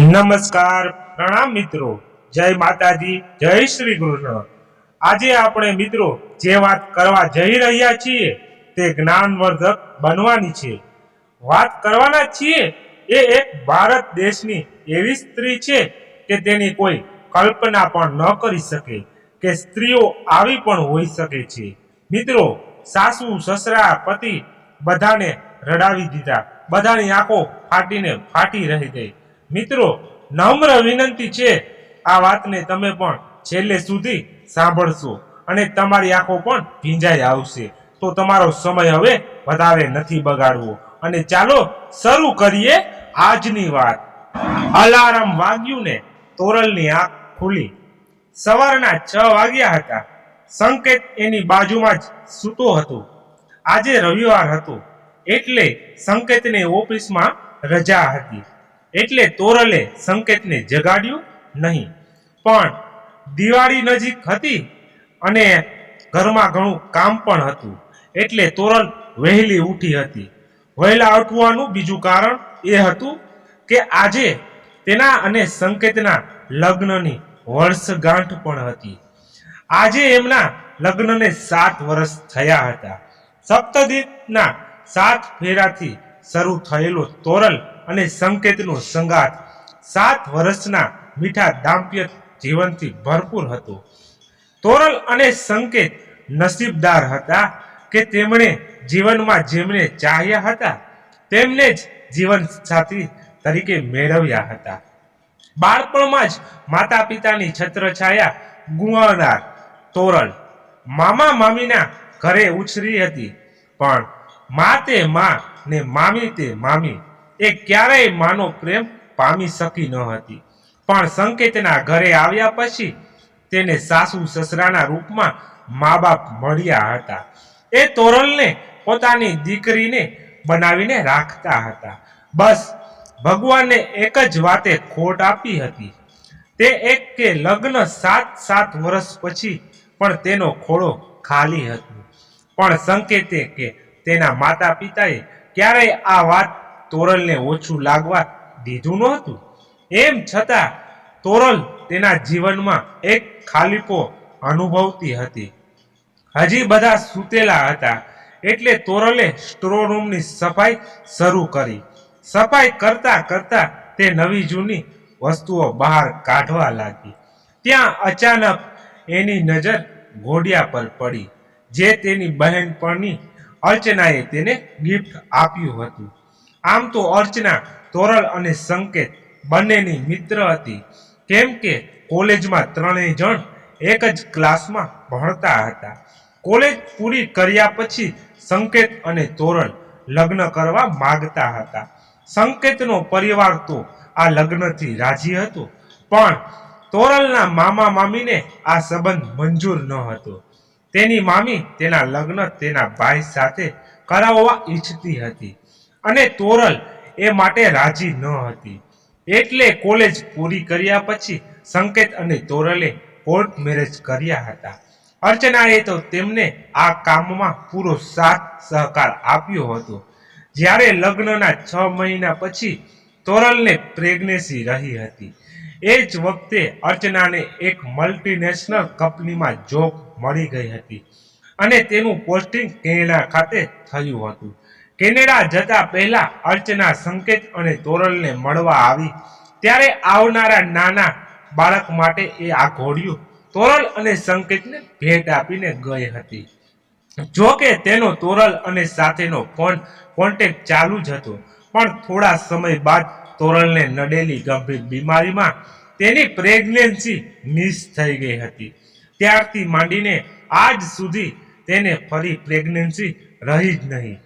નમસ્કાર, પ્રણામ મિત્રો. જય માતાજી, જય શ્રી કૃષ્ણ. આજે આપણે મિત્રો જે વાત કરવા જઈ રહ્યા છીએ તે જ્ઞાનવર્ધક બનવાની છે. વાત કરવાના છીએ એ એક ભારત દેશની એવી સ્ત્રી છે કે તેની કોઈ કલ્પના પણ ન કરી શકે, કે સ્ત્રીઓ આવી પણ હોઈ શકે છે. મિત્રો, સાસુ, સસરા, પતિ બધાને રડાવી દીધા. બધાની આંખો ફાટીને ફાટી રહી ગઈ. મિત્રો, નમ્ર વિનંતી છે આ વાતને તમે પણ છેલ્લે સુધી સાંભળશો અને તમારી આંખો પણ ભીંજાઈ આવશે. તો તમારો સમય હવે વધારે નથી બગાડવો. અને ચાલો શરૂ કરીએ આજની વાત. અલાર્મ વાગ્યું ને તોરલની આંખ ખુલી. સવારના છ વાગ્યા હતા. સંકેત એની બાજુમાં જ સૂતો હતો. આજે રવિવાર હતો. એટલે સંકેતને ઓફિસમાં રજા હતી. એટલે તોરલે સંકેતને જગાડ્યું નહીં. પણ દિવાળી નજીક હતી અને ઘરમાં ઘણું કામ પણ હતું. એટલે તોરલ વહેલી ઉઠી હતી. વહેલા ઉઠવાનું બીજું કારણ એ હતું કે આજે તેના અને સંકેતના લગ્નની વર્ષગાંઠ પણ હતી. આજે એમના લગ્નને સાત વર્ષ થયા હતા. સપ્તદીપના સાત ફેરાથી શરૂ થયેલો તોરલ અને સંકેતનો સંગાથ. સાત વર્ષના મીઠા દાંપ્ય જીવનથી ભરપૂર હતો. તોરલ અને સંકેત નસીબદાર હતા કે તેમણે જીવનમાં જેમને ચાહ્યા હતા, તેમને જ જીવન સાથી તરીકે મેળવ્યા હતા. બાળપણમાં જ માતા પિતાની છત્રછાયા ગુવાનાર તોરલ મામા મામીના ઘરે ઉછરી હતી. પણ મા તે મા ને મામી તે મામી એ ક્યારેય માનો પ્રેમ પામી શકી ન હતી. પણ સંકેતના ઘરે આવ્યા પછી તેને સાસુ સસરાના રૂપમાં મા બાપ મળ્યા હતા. એ તોરલને પોતાની દીકરીને બનાવીને રાખતા હતા. બસ, ભગવાને એક જ વાતે ખોટ આપી હતી. તે એક કે લગ્ન સાત સાત વર્ષ પછી પણ તેનો ખોળો ખાલી હતો. પણ સંકેતે કે તેના માતા પિતાએ ક્યારેય આ વાત તોરલને ઓછું લાગવા દીધું નહોતું એમ છતાં તોરલ તેના જીવનમાં એક ખાલીપો અનુભવતી હતી. હજી બધા સૂતેલા હતા, એટલે તોરલે સ્ટોર રૂમની સફાઈ શરૂ કરી. સફાઈ કરતા કરતા તે નવી જૂની વસ્તુઓ બહાર કાઢવા લાગી. ત્યાં અચાનક એની નજર ઘોડિયા પર પડી, જે તેની બહેનપણની અર્ચનાએ તેને ગિફ્ટ આપ્યું હતું. આમ તો અર્ચના તોરલ અને સંકેત બંનેની મિત્ર હતી. કેમ કે કોલેજમાં ત્રણેય જણ એક જ ક્લાસમાં ભણતા હતા. કોલેજ પૂરી કર્યા પછી સંકેત અને તોરલ લગ્ન કરવા માગતા હતા. સંકેતનો પરિવાર તો આ લગ્નથી રાજી હતો, પણ તોરલના મામા મામીને આ સંબંધ મંજૂર ન હતો. તેની મામી તેના લગ્ન તેના ભાઈ સાથે કરાવવા ઈચ્છતી હતી. અને તોરલ એ માટે રાજી ન હતી. એટલે કોલેજ પૂરી કર્યા પછી સંકેત અને તોરલે કોર્ટ મેરેજ કર્યા હતા. અર્ચનાએ તો તેમને આ કામમાં પૂરો સાથ સહકાર આપ્યો હતો. જ્યારે લગ્નના છ મહિના પછી તોરલને પ્રેગ્નેસી રહી હતી. એ જ વખતે અર્ચનાને એક મલ્ટીનેશનલ કંપનીમાં જોબ મળી ગઈ હતી. અને તેનું પોસ્ટિંગ કેનેડા ખાતે થયું હતું. કેનેડા જતા પહેલા અર્ચના સંકેત અને તોરલને મળવા આવી. ત્યારે આવનારા નાના બાળક માટે એ આ ઘોડિયું તોરલ અને સંકેતને ભેટ આપીને ગઈ હતી. જો કે તેનો તોરલ અને સાથેનો ફોન કોન્ટેક્ટ ચાલુ જ હતો. પણ થોડા સમય બાદ તોરલને નડેલી ગંભીર બીમારીમાં તેની પ્રેગ્નન્સી મિસ થઈ ગઈ હતી. ત્યારથી માંડીને આજ સુધી તેને ફરી પ્રેગ્નન્સી રહી જ નહીં.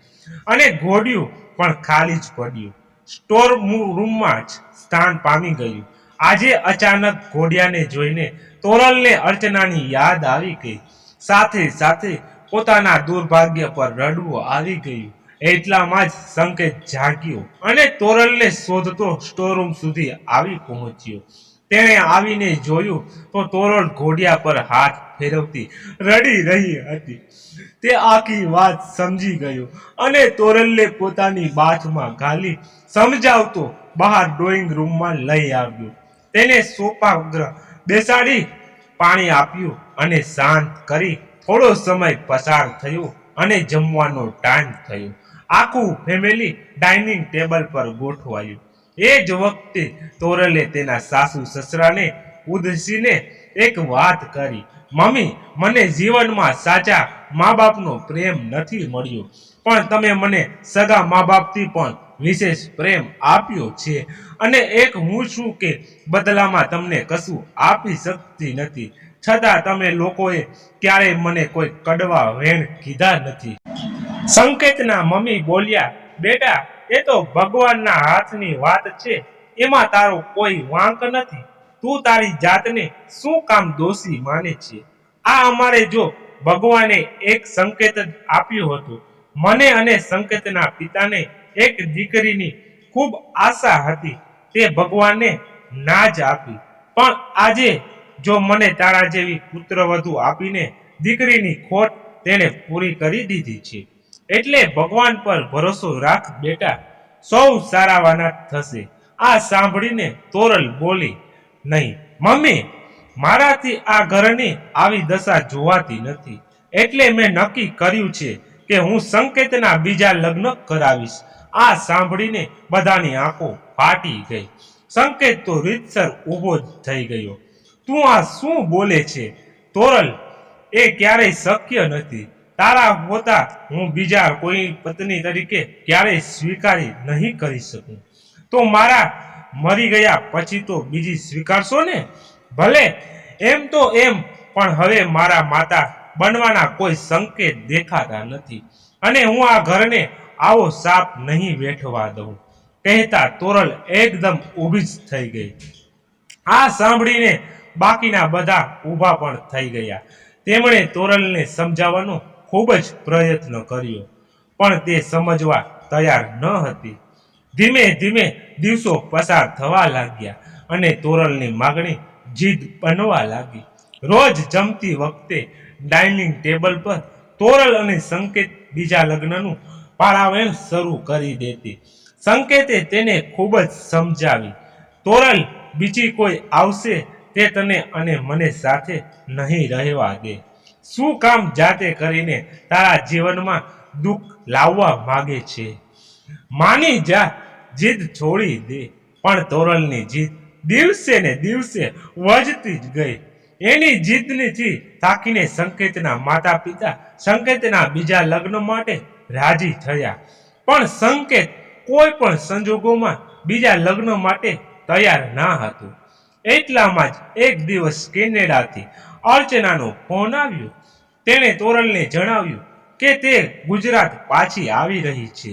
અને ઘોડ્યું પણ ખાલી જ પડ્યું સ્ટોર રૂમમાં જ સ્થાન પામી ગયું. આજે અચાનક ઘોડિયાને જોઈને તોરલને અર્ચનાની યાદ આવી ગઈ. સાથે સાથે પોતાના દુર્ભાગ્ય પર રડવું આવી ગયું. એટલામાં જ સંકેત જાગ્યો અને તોરલને શોધતો સ્ટોરરૂમ સુધી આવી પહોંચ્યો. તેણે આવીને જોયું તો તોરણ ઘોડિયા પર હાથ ફેરવતી રડી રહી હતી. તે આખી વાત સમજી ગયો અને તોરલને પોતાની બાથમાં ઘાલી સમજાવતો બહાર ડ્રોઈંગ રૂમમાં લઈ આવ્યો. તેને સોપાગ્રહ બેસાડી પાણી આપ્યું અને શાંત કરી થોડો સમય પસાર થયો અને જમવાનો ટાઈમ થયો. આખું ફેમિલી ડાઇનિંગ ટેબલ પર ગોઠવાયું. એ જ વખતે તોરલે તેના સાસુ સસરાને ઉદસીને એક વાત કરી, મમ્મી, મને જીવનમાં સાચા મા બાપનો પ્રેમ નથી મળ્યો, પણ તમે મને સગા મા બાપથી પણ વિશેષ પ્રેમ આપ્યો છે. અને એક હું છું કે બદલામાં તમને કશું આપી શકતી નથી. છતાં તમે લોકોએ ક્યારેય મને કોઈ કડવા વેણ કીધા નથી. સંકેતના મમ્મી બોલ્યા, બેટા એ તો ભગવાનના હાથની વાત છે. એમાં તારો કોઈ વાંક નથી. તું તારી જાતને શું કામ દોષી માને છે? આ અમારે જો ભગવાને એક સંકેત જ આપ્યું હતું. મને અને સંકેતના પિતાને એક દીકરીની ખૂબ આશા હતી. તે ભગવાને ના જ આપી. પણ આજે જો મને તારા જેવી પુત્રવધુ આપીને દીકરીની ખોટ તેણે પૂરી કરી દીધી છે. એટલે ભગવાન પર ભરોસો રાખ બેટા. સૌ સારાવાના થશે. આ સાંભળીને તોરલ બોલી, નહીં, મમ્મી, મારાથી આ ઘરની આવી દશા જોવાતી નથી. એટલે મેં નક્કી કર્યું છે કે હું સંકેતના બીજા લગ્ન કરાવીશ. આ સાંભળીને બધાની આંખો ફાટી ગઈ. સંકેત તો રીતસર ઊભો થઈ ગયો. તું આ શું બોલે છે? તોરલ, એ ક્યારેય શક્ય નથી. તારા હોતા હું બીજા કોઈ પત્ની તરીકે ક્યારેય સ્વીકારી નહીં કરી શકું. તો મારા મરી ગયા પછી તો બીજી સ્વીકારશો ને? ભલે, એમ તો એમ, પણ હવે મારા માતા બનવાના કોઈ સંકેત દેખાતા નથી. અને હું આ ઘરને આવો સાપ નહીં વેઠવા દઉં. કહેતા તોરલ એકદમ ઊભી જ થઈ ગઈ. આ સાંભળીને બાકીના બધા ઊભા પણ થઈ ગયા. તેમણે તોરલને સમજાવવાનો ખૂબ જ પ્રયત્ન કર્યો. પણ તે સમજવા તૈયાર ન હતી. ધીમે ધીમે દિવસો પસાર થવા લાગ્યા અને તોરલની માગણી જીદ બનવા લાગી. રોજ જમતી વખતે ડાઇનિંગ ટેબલ પર તોરલ અને સંકેત બીજા લગ્નનું પાળાવેણ શરૂ કરી દેતી. સંકેતે તેને ખૂબ જ સમજાવી, તોરલ, બીજી કોઈ આવશે તે તને અને મને સાથે નહીં રહેવા દે. શું કામ જાતે કરીને તારા જીવનમાં દુઃખ લાવવા માગે છે? માની જા, જીદ છોડી દે. પણ તોરલની જીદ દિવસે ને દિવસે વધતી જ ગઈ. એની જીદનીથી થાકીને સંકેતના માતા પિતા સંકેતના બીજા લગ્ન માટે રાજી થયા. પણ સંકેત કોઈ પણ સંજોગોમાં બીજા લગ્ન માટે તૈયાર ના હતું. એટલામાં જ એક દિવસ કેનેડાથી અર્ચનાનો ફોન આવ્યો. તેણે તોરલને જણાવ્યું કે તે ગુજરાત પાછી આવી રહી છે.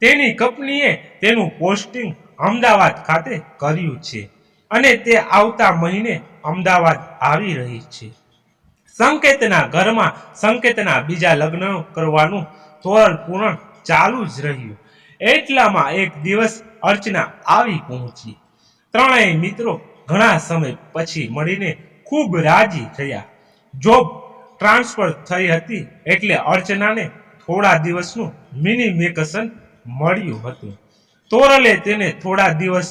તેની કંપનીએ તેનું પોસ્ટિંગ અમદાવાદ ખાતે કર્યું છે અને તે આવતા મહિને અમદાવાદ આવી રહી છે. સંકેતના ઘરમાં સંકેતના બીજા લગ્ન કરવાનું તોરલ પૂરણ ચાલુ જ રહ્યું. એટલામાં એક દિવસ અર્ચના આવી પહોંચી. ત્રણેય મિત્રો ઘણા સમય પછી મળીને ખૂબ રાજી થયા. જોબ ટ્રાન્સફર થઈ હતી એટલે અર્ચનાને થોડા દિવસનું મિની વેકેશન મળ્યું હતું. તોરલે તેને થોડા દિવસ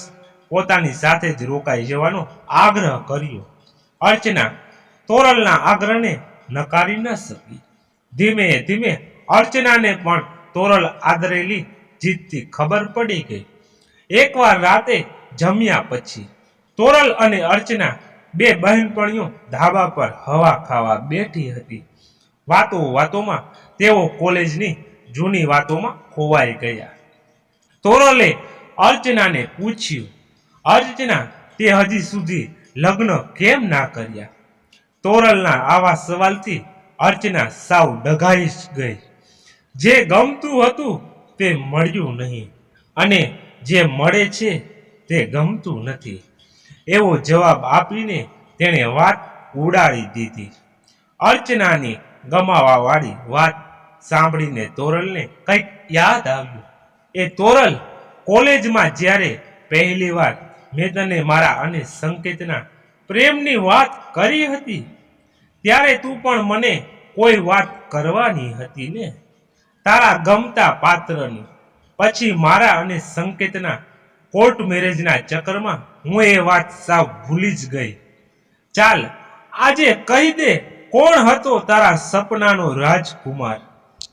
પોતાની સાથે જ રોકાઈ જવાનો આગ્રહ કર્યો. અર્ચના તોરલના આગ્રહને નકારી ન શકી. ધીમે ધીમે અર્ચનાને પણ તોરલ આદરેલી જીતથી ખબર પડી ગઈ. એકવાર રાતે જમ્યા પછી તોરલ અને અર્ચના બે બહેનપણીઓ ધાબા પર હવા ખાવા બેઠી હતી. વાતો વાતોમાં તેઓ કોલેજની જૂની વાતોમાં ખોવાઈ ગયા. તોરલે અર્ચનાને પૂછ્યું, અર્ચના, તે હજી સુધી લગ્ન કેમ ના કર્યા? તોરલના આવા સવાલથી અર્ચના સાવ ડઘાઈ ગઈ. જે ગમતું હતું તે મળ્યું નહીં અને જે મળે છે તે ગમતું નથી. એવો જવાબ આપીને તેણે વાત ઉડાડી દીધી. અર્ચનાની ગમાવાવાળી વાત સાંભળીને તોરલને કંઈક યાદ આવ્યું. એ તોરલ કોલેજમાં જ્યારે પહેલી વાર મેં તને મારા અને સંકેતના પ્રેમની વાત કરી હતી, ત્યારે તું પણ મને કોઈ વાત કરવાની હતી ને? તારા ગમતા પાત્રની, પછી મારા અને સંકેતના કોર્ટ મેરેજના ચક્કરમાં હું એ વાત સાવ ભૂલી જ ગઈ. ચાલ, આજે કહી દે કોણ હતો તારા સપનાનો રાજકુમાર?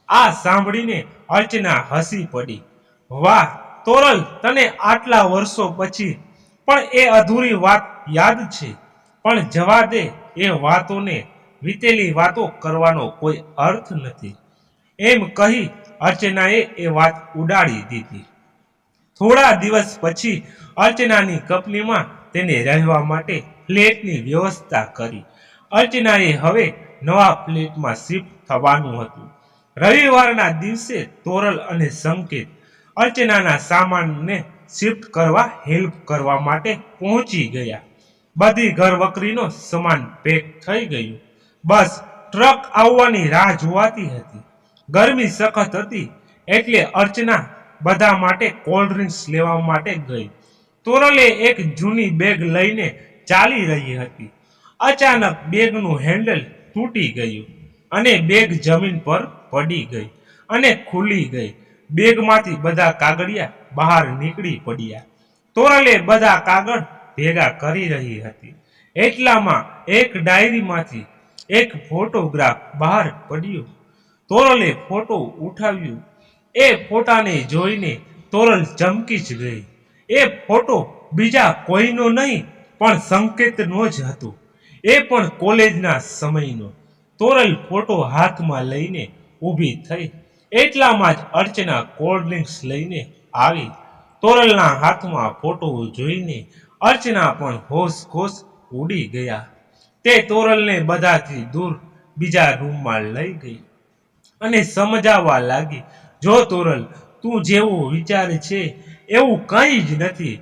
આ સાંભળીને અર્ચના હસી પડી. વાહ, તોરલ, તને આટલા વર્ષો પછી પણ એ અધૂરી વાત યાદ છે. પણ જવા દે એ વાતોને, વીતેલી વાતો કરવાનો કોઈ અર્થ નથી. એમ કહી અર્ચનાએ એ વાત ઉડાડી દીધી. થોડા દિવસ પછી અર્ચનાની કંપનીમાં તેને રહેવા માટે ફ્લેટની વ્યવસ્થા કરી. અર્ચનાએ હવે નવા ફ્લેટમાં શિફ્ટ થવાનું હતું. રવિવારના દિવસે તોરલ અને સંકેત અર્ચનાના સામાનને શિફ્ટ કરવા હેલ્પ કરવા માટે પહોંચી ગયા. બધી ઘર વકરીનો સામાન પેક થઈ ગયું. બસ ટ્રક આવવાની રાહ જોવાતી હતી. ગરમી સખત હતી એટલે અર્ચના બધા માટે કોલ્ડ ડ્રિંક્સ લેવા માટે ગઈ. તોરલે એક જૂની બેગ લઈને ચાલી રહી હતી. અચાનક બેગનું હેન્ડલ તૂટી ગયું અને બેગ જમીન પર પડી ગઈ અને ખુલી ગઈ. બેગમાંથી બધા કાગળિયા બહાર નીકળી પડ્યા. તોરલે બધા કાગળ ભેગા કરી રહી હતી. એટલામાં એક ડાયરીમાંથી એક ફોટોગ્રાફ બહાર પડ્યો. તોરલે ફોટો ઉઠાવ્યો. એ ફોટાને જોઈને તોરલ ચમકી જ ગઈ. એ ફોટો બીજા કોઈનો નહીં, પણ સંકેતનો જ હતો. એ પણ કોલેજના સમયનો. તોરલ ફોટો હાથમાં લઈને ઊભી થઈ. એટલામાં જ અર્ચના કોલ્ડ ડ્રિંક્સ લઈને આવી. તોરલના હાથમાં ફોટો જોઈને અર્ચના પણ હોશ ખોશ ઉડી ગયા. તે તોરલને બધાથી દૂર બીજા રૂમમાં લઈ ગઈ અને સમજાવવા લાગી જો તોરલ, તું જેવું વિચારે છે, એવું કંઈ જ નથી.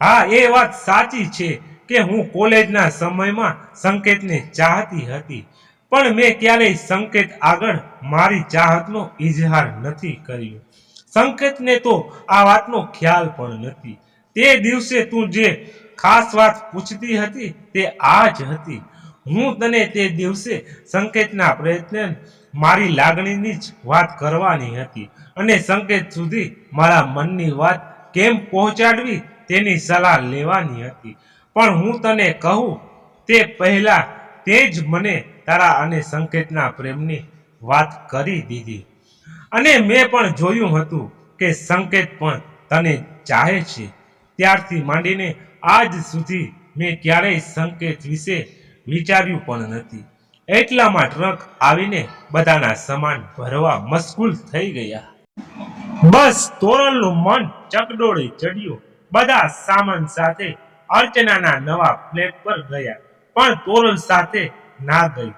હા, એ વાત સાચી છે કે હું કોલેજના સમયમાં સંકેતને ચાહતી હતી, પણ મેં ક્યારેય સંકેત આગળ મારી ચાહતનો ઇજહાર નથી કર્યો. સંકેતને તો આ વાતનો ખ્યાલ પણ નથી. તે દિવસે તું જે ખાસ વાત પૂછતી હતી તે આ જ હતી. હું તને તે દિવસે સંકેતના પ્રયત્ન મારી લાગણીની જ વાત કરવાની હતી અને સંકેત સુધી મારા મનની વાત કેમ પહોંચાડવી તેની સલાહ લેવાની હતી. પણ હું તને કહું, તે પહેલા તે જ મને તારા અને સંકેતના પ્રેમની વાત કરી દીધી. અને મેં પણ જોયું હતું કે સંકેત પણ તને ચાહે છે. ત્યારથી માંડીને આજ સુધી મેં ક્યારેય સંકેત વિશે વિચાર્યું પણ નથી. એટલામાં ટ્રક આવીને બધાના સામાન ભરવા મશગુલ થઈ ગયા. બસ તોરલનું મન ચકડોળી ચડ્યું. બધા સામાન સાથે અર્ચનાના નવા ફ્લેટ પર ગયા. પણ તોરલ સાથે ના ગઈ.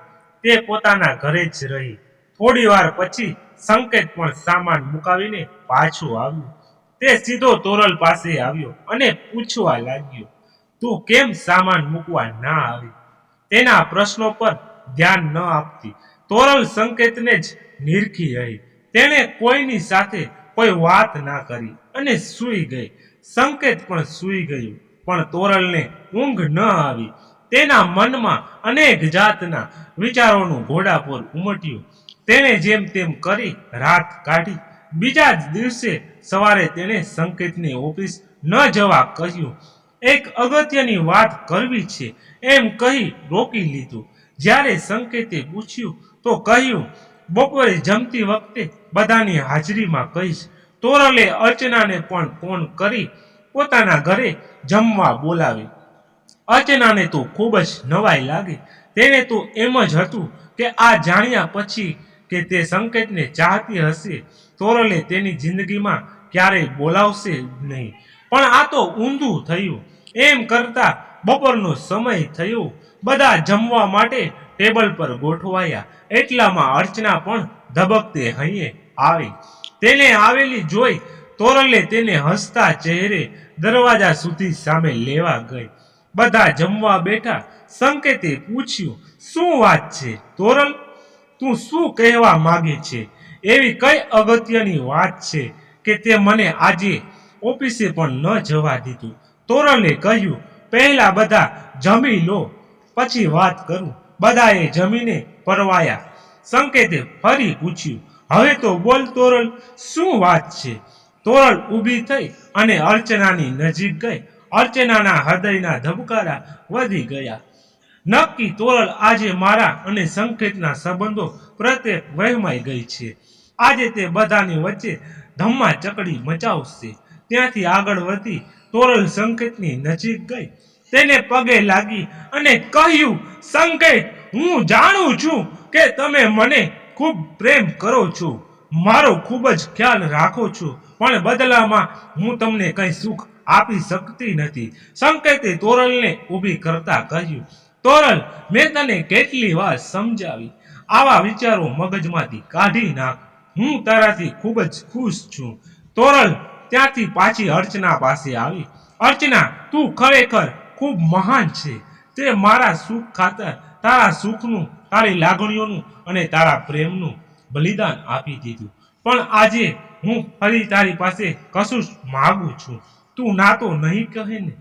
તે પોતાના ઘરે જ રહી. થોડી વાર પછી સંકેત પણ સામાન મુકાવીને પાછું આવ્યું. તે સીધો તોરલ પાસે આવ્યો અને પૂછવા લાગ્યો, તું કેમ સામાન મૂકવા ના આવી? તેના પ્રશ્નો પર ધ્યાન ન આપતી. તોરલ સંકેતને જ નિરખી રહી. તેણે કોઈની સાથે કોઈ વાત ના કરી અને સૂઈ ગઈ. સંકેત પણ સૂઈ ગયું, પણ તોરલને ઊંઘ ન આવી. તેના મનમાં અનેક જાતના વિચારોનું ઘોડાપોર ઉમટ્યું. તેણે જેમ તેમ કરી રાત કાઢી. બીજા જ દિવસે સવારે તેણે સંકેતની ઓફિસ ન જવા કહ્યું. એક અગત્યની વાત કરવી છે. એમ કહી રોકી લીધું. જ્યારે સંકેતે પૂછ્યું, તો કહ્યું, બપોરે જમતી વખતે બધાની હાજરીમાં કહીશ. તોરલે અર્ચનાને પણ ફોન કરી પોતાના ઘરે જમવા બોલાવી. અર્ચનાને તો ખૂબ જ નવાઈ લાગી. તેને તો એમ જ હતું કે આ જાણ્યા પછી કે તે સંકેતને ચાહતી હશે. તોરલે તેની જિંદગીમાં ક્યારેય બોલાવશે નહીં. પણ આ તો ઊંધું થયું. એમ કરતા બપોરનો સમય થયો. બધા જમવા માટે ટેબલ પર ગોઠવાયા. એટલામાં અર્ચના પણ ધબકતે હૈયે આવી. તેને આવેલી જોઈ તોરલે તેને હસતા ચહેરે દરવાજા સુધી સામે લેવા ગઈ. બધા જમવા બેઠા સંકેતે પૂછ્યું, શું વાત છે તોરલ? તું શું કહેવા માંગે છે? એવી કઈ અગત્યની વાત છે કે તે મને આજે ઓફિસે પણ ન જવા દીધું? તોરલે કહ્યું, પહેલા બધા જમી લો. પછી વાત કરું. બધાએ જમીને પરવાયા. સંકેતે ફરી પૂછ્યું, હવે તો બોલ તોરલ, શું વાત છે? તોરલ ઊભી થઈ અને અર્ચનાની નજીક ગઈ. અર્ચનાના હૃદયના ધબકારા વધી ગયા. નક્કી તોરલ આજે મારા અને સંકેતના સંબંધો પ્રત્યે વહેમાઈ ગઈ છે. આજે તે બધાની વચ્ચે ધમ્મા ચકડી મચાવશે. ત્યાંથી આગળ વધી તોરલ સંકેતની નજીક ગઈ. તેને પગે લાગી અને કહ્યું, સંકેત, હું જાણું છું કે તમે મને ખૂબ પ્રેમ કરો છો. મારો ખૂબ જ ખ્યાલ રાખો છો, પણ બદલામાં હું તમને કંઈ સુખ આપી શકતી નથી. સંકેતે તોરલને ઊભી કરતા કહ્યું, તોરલ, મેં તને કેટલી વાર સમજાવી. આવા વિચારો મગજમાંથી કાઢી નાખ. હું તારાથી ખૂબ જ ખુશ છું. તોરલ ત્યાંથી પાછી અર્ચના પાસે આવી. અર્ચના, તું ખરેખર ખૂબ મહાન છે. તે મારા સુખ ખાતર, તારા સુખનું, તારી લાગણીઓનું અને તારા પ્રેમનું બલિદાન આપી દીધું. પણ આજે હું ફરી તારી પાસે કશું જ માગું છું. તું ના તો નહીં કહે ને?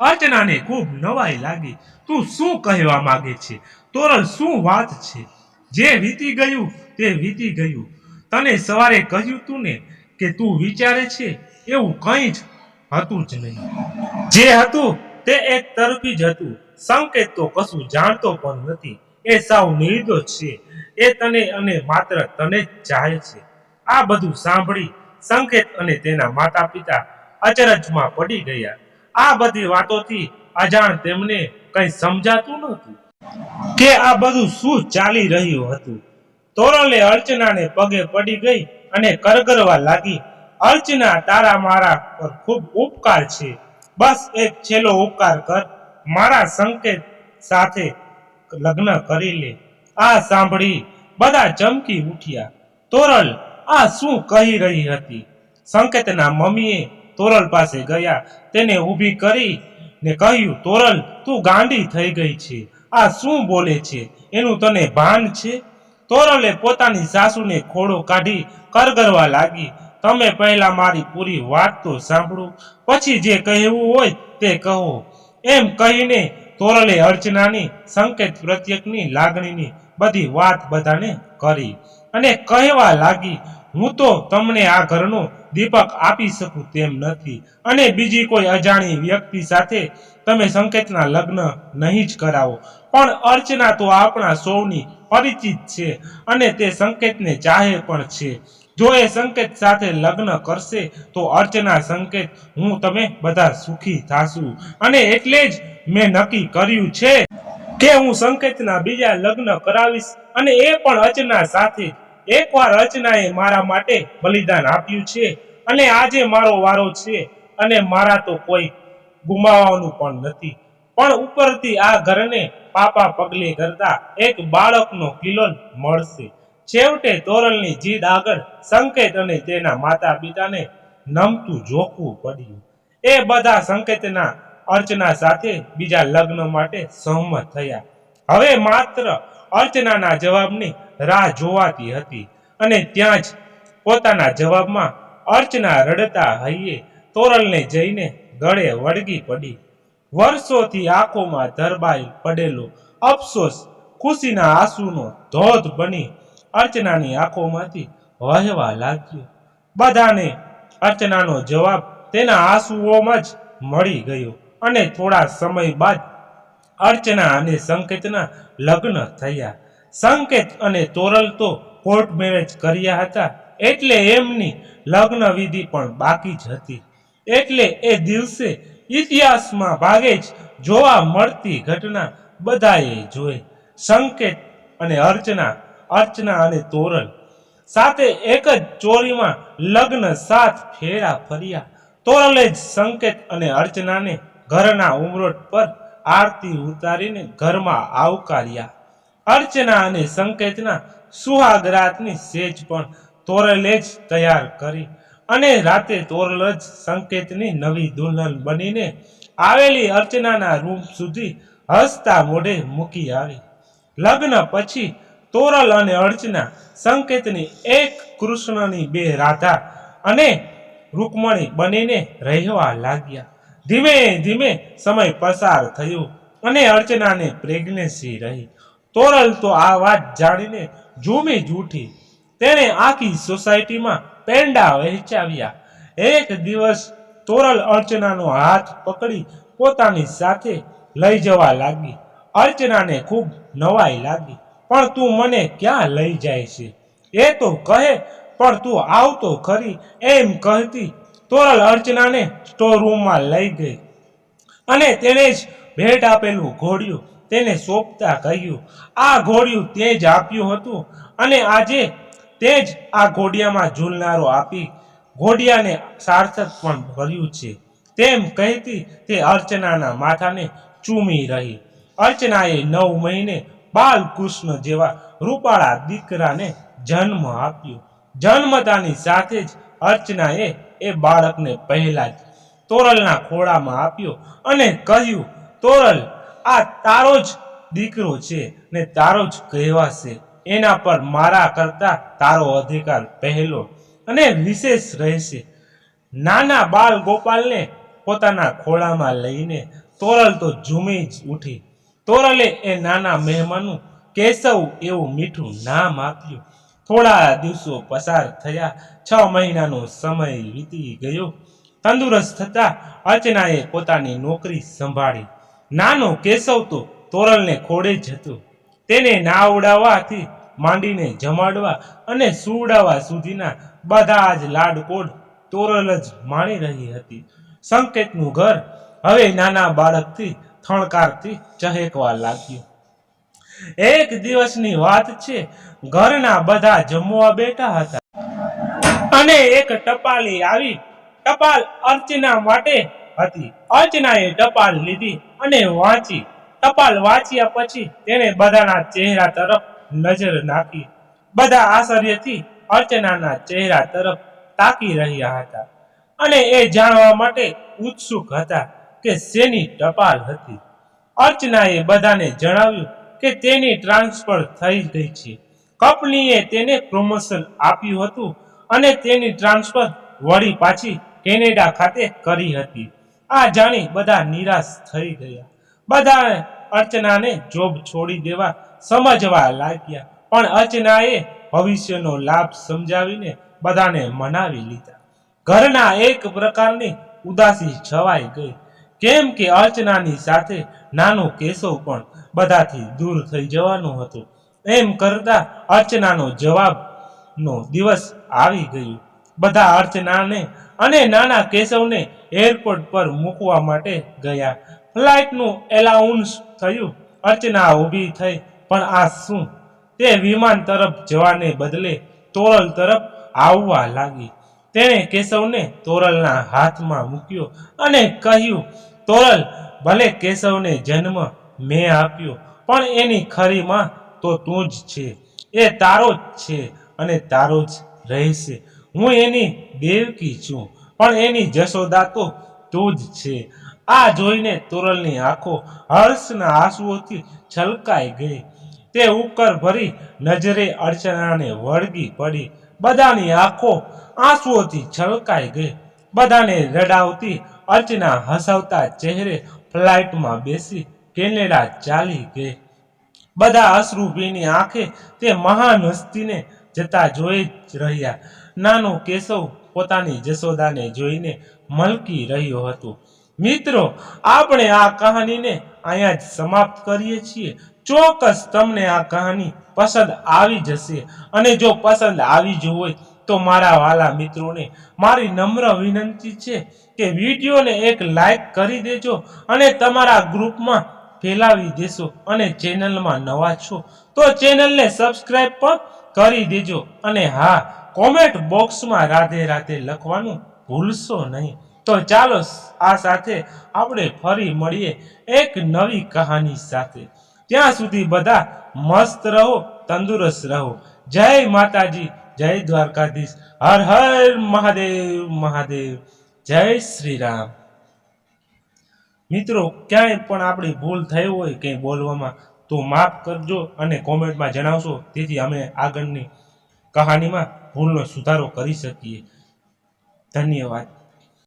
અર્ચનાને ખૂબ નવાઈ લાગી. તું શું કહેવા માગે છે? તોરલ શું વાત છે? જે વીતી ગયું તે વીતી ગયું. તને સવારે કહ્યું તું ને કે તું વિચારે છે, એવું કંઈ જ હતું જ નહીં. જે હતું તે એક તરફી જ સંકેત તો કશું જાણતો પણ નથી. એ સાવ નિર્દોષ છે. એ તને અને માત્ર તને જ ચાહે છે. આ બધું સાંભળી સંકેત અને તેના માતા પિતા અચરજમાં પડી ગયા. આ બધી વાતોથી અજાણ તેમને કંઈ સમજાતું નહોતું. કે આ બધું શું ચાલી રહ્યું હતું? તોરલે અર્ચનાને પગે પડી ગઈ અને કરગરવા લાગી. અર્ચના તારા મારા પર ખૂબ ઉપકાર છે. બસ એક છેલ્લો ઉપકાર કર. મારા સંકેત સાથે લગ્ન કરી લે. આ સાંભળી બધા ચમકી ઉઠ્યા. તોરલ, આ શું કહી રહી હતી? સંકેતના મમ્મીએ તોરલ પાસે ગયા. તેને ઊભી કરી ને કહ્યું, તોરલ, તું ગાંડી થઈ ગઈ છે. આ શું બોલે છે? એનું તને ભાન છે? તોરલે પોતાની સાસુને ખોડો કાઢી કરગરવા લાગી. તમે પહેલા મારી પૂરી વાત તો સાંભળો, પછી જે કહેવું હોય તે કહો. એમ કહીને તોરલે અર્ચનાની સંકેત પ્રત્યેકની લાગણીની બધી વાત બધાને કરી. અને કહેવા લાગી, હું તો તમને આ ઘરનો દીપક આપી શકું તેમ નથી. અને બીજી કોઈ અજાણી વ્યક્તિ સાથે તમે સંકેતના લગ્ન નહીં જ કરાવો. પણ અર્ચના તો આપણા સૌની પરિચિત છે અને તે સંકેતને ચાહે પણ છે. જો એ સંકેત સાથે લગ્ન કરશે, તો અર્ચના સંકેત, હું તમે બધા સુખી થાશું. અને એટલે જ મેં નક્કી કર્યું છે કે હું સંકેતના બીજા લગ્ન કરાવીશ અને એ પણ અર્ચના સાથે એકવાર અર્ચનાએ મારા માટે બલિદાન આપ્યું છે અને આજે મારો વારો છે અને મારા તો કોઈ ગુમાવવાનું પણ નથી. પણ ઉપરથી આ ઘરને પાપા પગલે કરતા એક બાળકનો કિલોલ મળશે. છેવટે તોરલની જીદ આગળ સંકેત અને તેના માતા પિતાને નમતું જોખવું પડ્યું. એ બધા સંકેતના અર્ચના સાથે બીજા લગ્ન માટે સહમત થયા. હવે માત્ર અર્ચનાના જવાબની રાહ જોવાતી હતી અને ત્યાં જ પોતાના જવાબમાં અર્ચના રડતા હૈયે તોરલને જઈને ગળે વળગી પડી. વર્ષોથી આંખોમાં ધરબાઈ પડેલો અફસોસ ખુશીના આંસુનો ધોધ બની અર્ચનાની આંખોમાંથી વહેવા લાગ્યો. બધાને અર્ચનાનો જવાબ તેના આંસુઓમાં જ મળી ગયો અને થોડા સમય બાદ અર્ચના અને સંકેતના લગ્ન થયા. સંકેત અને તોરલ તો કોર્ટ મેરેજ કર્યા હતા, એટલે એમની લગ્ન વિધિ પણ બાકી જ હતી. એટલે એ દિવસે ઇતિહાસમાં ભાગે જ જોવા મળતી ઘટના બધાએ જોઈ. સંકેત અને અર્ચના અર્ચના અને તોરણ. સાથે એક જ ચોરીમાં લગ્ન સાત ફેરા ફર્યા. તોરલે જ સંકેત અને અર્ચનાને ઘરના ઉમરોટ પર આરતી ઉતારીને ઘરમાં આવકાર્યા. અર્ચના અને સંકેતના સુહાગરાતની સેજ પણ તોરલે જ તૈયાર કરી અને રાતે તોરલ જ સંકેતની નવી દુલ્હન બનીને આવેલી અર્ચનાના રૂમ સુધી હસતા મોઢે મૂકી આવી. લગ્ન પછી તોરલ અને અર્ચના સંકેતની એક કૃષ્ણની બે રાધા અને રૂકમણી બનીને રહેવા લાગ્યા. ધીમે ધીમે સમય પસાર થયો અને અર્ચનાને પ્રેગ્નન્સી રહી. તોરલ તો આ વાત જાણીને ઝૂમી જ ઉઠી. તેણે આખી સોસાયટીમાં પેંડા વહેંચાવ્યા. એક દિવસ તોરલ અર્ચનાનો હાથ પકડી પોતાની સાથે લઈ જવા લાગી. અર્ચનાને ખૂબ નવાઈ લાગી. પણ તું મને ક્યાં લઈ જાય છે? એ તો કહે, પણ તું આવતો ખરી એમ કહેતી તોરલ અર્ચનાને સ્ટોર રૂમમાં લઈ ગઈ. અને તેણે જ ભેટ આપેલું ઘોડિયું તેને સોંપતા કહ્યું, આ ઘોડિયું તે જ આપ્યું હતું અને આજે તે જ આ ઘોડિયામાં ઝૂલનારો આપી ઘોડિયાને સાર્થક પણ ભર્યું છે. તેમ કહેતી તે અર્ચનાના માથાને ચૂમી રહી. અર્ચનાએ નવ મહિને બાલકૃષ્ણ જેવા રૂપાળા દીકરાને જન્મ આપ્યો. જન્મતાની સાથે જ અર્ચનાએ એ બાળકને પહેલા જ તોરલના ખોળામાં આપ્યો અને કહ્યું, તોરલ, આ તારો જ દીકરો છે ને તારો જ કહેવાશે. એના પર મારા કરતા તારો અધિકાર પહેલો અને વિશેષ રહેશે. નાના બાલ ગોપાલને પોતાના ખોળામાં લઈને તોરલ તો ઝૂમી જ ઉઠી. તોરલે એ નાના મહેમાનનું કેશવ એવું મીઠું નામ આપ્યું. થોડા દિવસો પસાર થયા, છ મહિનાનો સમય વીતી ગયો. તંદુરસ્ત થતા અર્ચનાએ પોતાની નોકરી સંભાળી. નાનો કેશવ તો તોરલને ખોડે જ હતો. તેને નાવડાવવાથી માંડીને જમાડવા અને સુવડાવવા સુધીના બધા જ લાડકોડ તોરલ જ માણી રહી હતી. સંકેતનું ઘર હવે નાના બાળકથી થણકારથી ચહેકવા લાગ્યું. એક દિવસની વાત છે, ઘરના બધા જમવા બેઠા હતા. અને એક ટપાલી આવી, ટપાલ અર્ચના માટે હતી. અર્ચનાએ ટપાલ લીધી અને વાંચી. ટપાલ વાંચ્યા પછી તેણે બધાના ચહેરા તરફ નજર નાખી. બધા આશ્ચર્યથી અર્ચનાના ચહેરા તરફ તાકી રહ્યા હતા. અને એ જાણવા માટે ઉત્સુક હતા. કે શેની ટપાલ હતી? અર્ચનાએ બધાને જણાવ્યું કે તેની ટ્રાન્સફર થઈ ગઈ છે. કંપનીએ તેને પ્રમોશન આપ્યું હતું અને તેની ટ્રાન્સફર વળી પાછી કેનેડા ખાતે કરી હતી. આ જાણી બધા નિરાશ થઈ ગયા. બધા અર્ચનાને જોબ છોડી દેવા સમજવા લાગ્યા, પણ અર્ચનાએ ભવિષ્યનો લાભ સમજાવીને બધાને મનાવી લીધા. ઘરના એક પ્રકારની ઉદાસી છવાઈ ગઈ. કેમ કે અર્ચનાની સાથે નાનો કેશવ પણ બધાથી દૂર થઈ જવાનું હતું. એમ કરતા અર્ચનાનો જવાબનો દિવસ આવી ગયો. બધા અર્ચનાને અને નાના કેશવને એરપોર્ટ પર મૂકવા માટે ગયા. ફ્લાઇટનું એલાઉન્સ થયું. અર્ચના ઊભી થઈ, પણ આ શું? તે વિમાન તરફ જવાને બદલે તોરલ તરફ આવવા લાગી. તેણે કેશવને તોરલના હાથમાં મૂક્યો અને કહ્યું તોરલ ભલે કેશવને જન્મ મેં આપ્યો, પણ એની ખરી માં તો તું જ છે. એ તારો જ છે અને તારો જ રહેશે. હું એની દેવકી છું, પણ એની જશોદા તો તું જ છે. આ જોઈને તોરલની આંખો હર્ષના આંસુઓથી છલકાઈ ગઈ. તે ઉકર ભરી નજરે અર્ચનાને વળગી પડી. બધાની આંખો આંસુઓથી છલકાઈ ગઈ. બધાને રડાવતી અર્ચના હસાવતા ચહેરે ફ્લાઇટમાં બેસી કેનેડા ચાલી ગઈ. બધા અશ્રુ ભીની આંખે તે મહાન હસ્તીને જતા જોઈ જ રહ્યા. નાનો કેશવ પોતાની જશોદાને જોઈને મલકી રહ્યો હતો. મિત્રો, આપણે આ કહાનીને અહીંયા જ સમાપ્ત કરીએ છીએ. ચોક્કસ તમને આ કહાની પસંદ આવી જશે. અને જો પસંદ આવી જ હોય તો મારા વાલા મિત્રોને મારી નમ્ર વિનંતી છે કે વિડીયોને એક લાઈક કરી દેજો અને તમારા ગ્રુપમાં ફેલાવી દેશો અને ચેનલમાં નવા છો તો ચેનલને સબસ્ક્રાઈબ પણ કરી દેજો અને હા, કોમેન્ટ બોક્સમાં રાધે રાધે લખવાનું ભૂલશો નહીં. તો ચાલો આ સાથે આપણે ફરી મળીએ એક નવી કહાની સાથે. ત્યાં સુધી બધા મસ્ત રહો, તંદુરસ્ત રહો. જય માતાજી. જય દ્વારકાધીશ. હર હર મહાદેવ મહાદેવ. જય શ્રી રામ મિત્રો, ક્યાંય પણ આપણી ભૂલ થઈ હોય કંઈ બોલવામાં, તો માફ કરજો અને કોમેન્ટમાં જણાવશો. તેથી અમે આગળની કહાનીમાં ભૂલનો સુધારો કરી શકીએ. ધન્યવાદ.